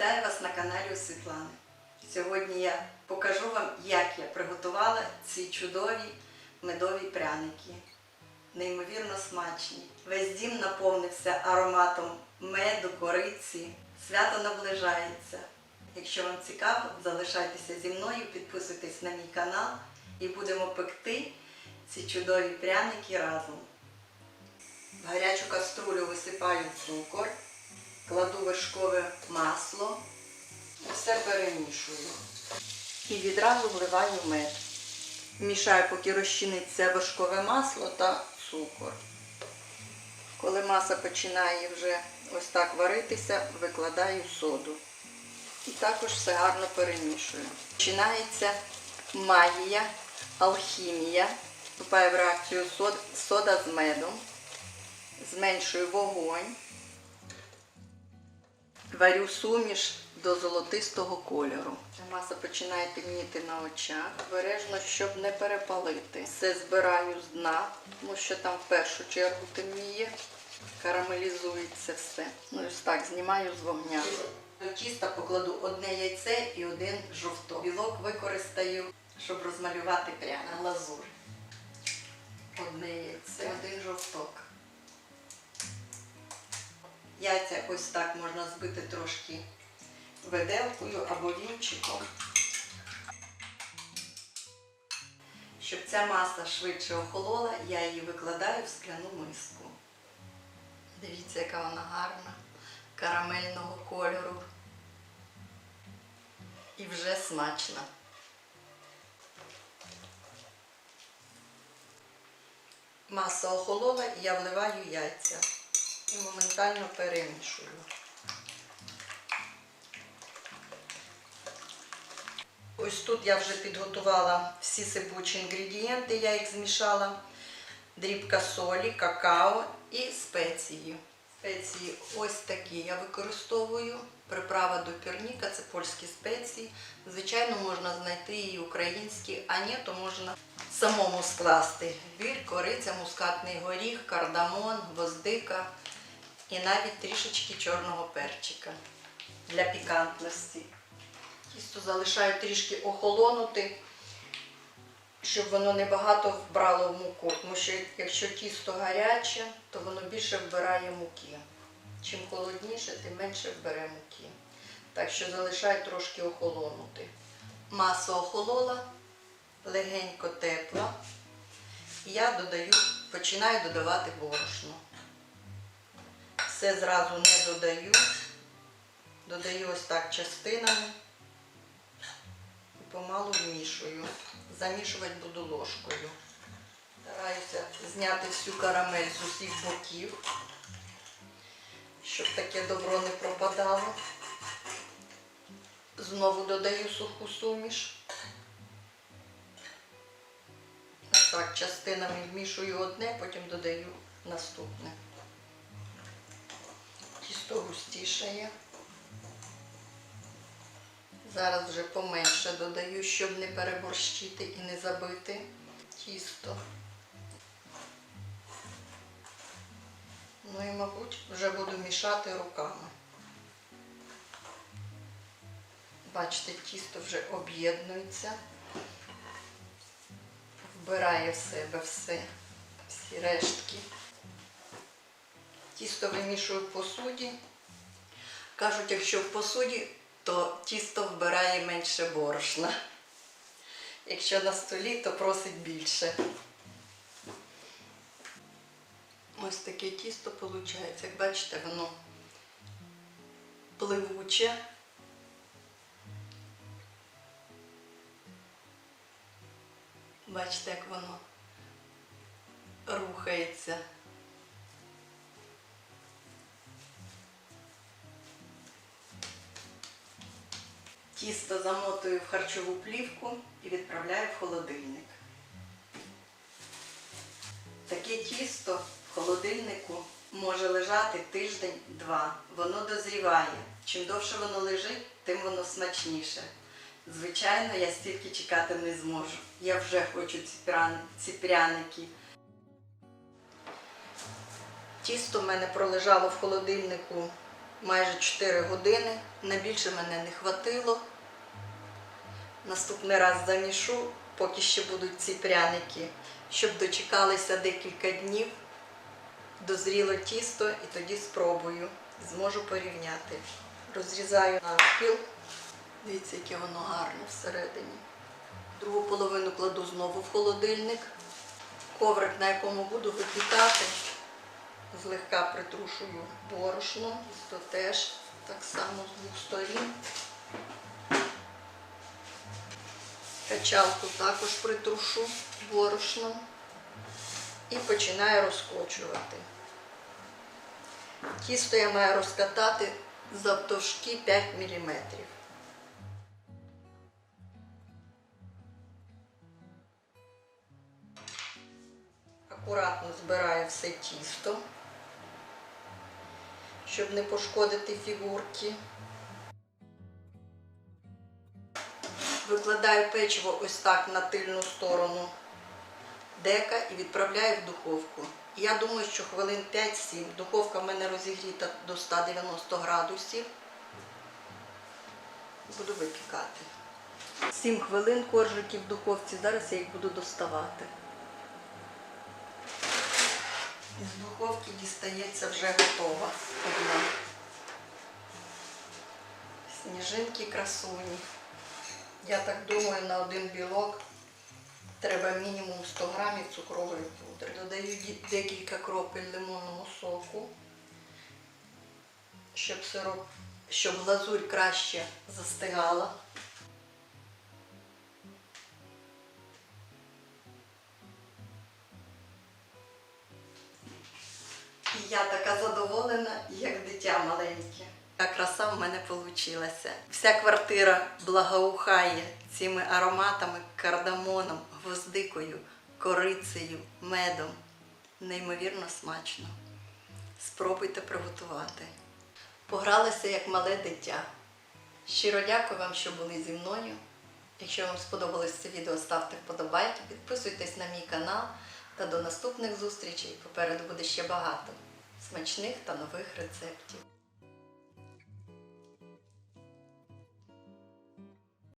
Вітаю вас на каналі у Світлани. Сьогодні я покажу вам, як я приготувала ці чудові медові пряники. Неймовірно смачні. Весь дім наповнився ароматом меду, кориці. Свято наближається. Якщо вам цікаво, залишайтеся зі мною, підписуйтесь на мій канал і будемо пекти ці чудові пряники разом. В гарячу каструлю висипаю цукор, кладу вершкове масло все перемішую. І відразу вливаю мед. Мішаю, поки розчиниться вершкове масло та цукор. Коли маса починає вже ось так варитися, викладаю соду. І також все гарно перемішую. Починається магія, алхімія. Вступає в реакцію сода з медом. Зменшую вогонь. Варю суміш до золотистого кольору. Маса починає темніти на очах. Обережно, щоб не перепалити. Все збираю з дна, тому що там в першу чергу темніє. Карамелізується все. Ну ось так знімаю з вогня. До тіста покладу одне яйце і один жовток. Білок використаю, щоб розмалювати прямо глазур. Одне яйце, один жовток. Яйця ось так можна збити трошки виделкою або вінчиком. Щоб ця маса швидше охолола, я її викладаю в скляну миску. Дивіться, яка вона гарна, карамельного кольору. І вже смачна. Маса охолола і я вливаю яйця і моментально перемішую. Ось тут я вже підготувала всі сипучі інгредієнти, я їх змішала. Дрібка солі, какао і спеції. Спеції ось такі я використовую. Приправа до пірніка, це польські спеції. Звичайно, можна знайти і українські, а ні, то можна самому скласти. Біль, кориця, мускатний горіх, кардамон, гвоздика і навіть трішечки чорного перчика для пікантності. Тісто залишаю трішки охолонути, щоб воно не багато вбрало в муку. Тому що якщо тісто гаряче, то воно більше вбирає муки. Чим холодніше, тим менше вбере муки. Так що залишаю трошки охолонути. Маса охолола, легенько тепла. Я додаю, починаю додавати борошно. Все зразу не додаю. Додаю ось так частинами і помалу вмішую. Замішувати буду ложкою. Стараюся зняти всю карамель з усіх боків, щоб таке добро не пропадало. Знову додаю суху суміш. Ось так частинами вмішую одне, потім додаю наступне. Густішає. Зараз вже поменше додаю, щоб не переборщити і не забити тісто. Ну і, мабуть, вже буду мішати руками. Бачите, тісто вже об'єднується, вбирає в себе все, всі рештки. Тісто вимішую в посуді. Кажуть, якщо в посуді, то тісто вбирає менше борошна. Якщо на столі, то просить більше. Ось таке тісто виходить. Як бачите, воно пливуче. Бачите, як воно рухається. Тісто замотую в харчову плівку і відправляю в холодильник. Таке тісто в холодильнику може лежати тиждень-два. Воно дозріває. Чим довше воно лежить, тим воно смачніше. Звичайно, я стільки чекати не зможу. Я вже хочу ці, пряники. Тісто в мене пролежало в холодильнику майже 4 години. На більше мене не хватило. Наступний раз замішу, поки ще будуть ці пряники, щоб дочекалися декілька днів, дозріло тісто і тоді спробую. Зможу порівняти. Розрізаю навпіл. Дивіться, яке воно гарне всередині. Другу половину кладу знову в холодильник. Коврик, на якому буду випікати, злегка притрушую борошно, то теж так само з двох сторін. Качалку також притрушу борошном і починаю розкочувати. Тісто я маю розкатати завтовшки 5 мм. Акуратно збираю все тісто, щоб не пошкодити фігурки. Викладаю печиво ось так на тильну сторону дека і відправляю в духовку. Я думаю, що хвилин 5-7. Духовка в мене розігріта до 190 градусів. Буду випікати. 7 хвилин коржики в духовці. Зараз я їх буду доставати. Із духовки дістається вже готова. Одна. Сніжинки красуні. Я так думаю, на один білок треба мінімум 100 грамів цукрової пудри. Додаю декілька кропель лимонного соку, щоб сироп, щоб глазурь краще застигала. І я така задоволена, як дитя маленьке. Така краса в мене вийшла. Вся квартира благоухає цими ароматами, кардамоном, гвоздикою, корицею, медом. Неймовірно смачно. Спробуйте приготувати. Погралася як мале дитя. Щиро дякую вам, що були зі мною. Якщо вам сподобалось це відео, ставте вподобайки, підписуйтесь на мій канал та до наступних зустрічей. Попереду буде ще багато смачних та нових рецептів.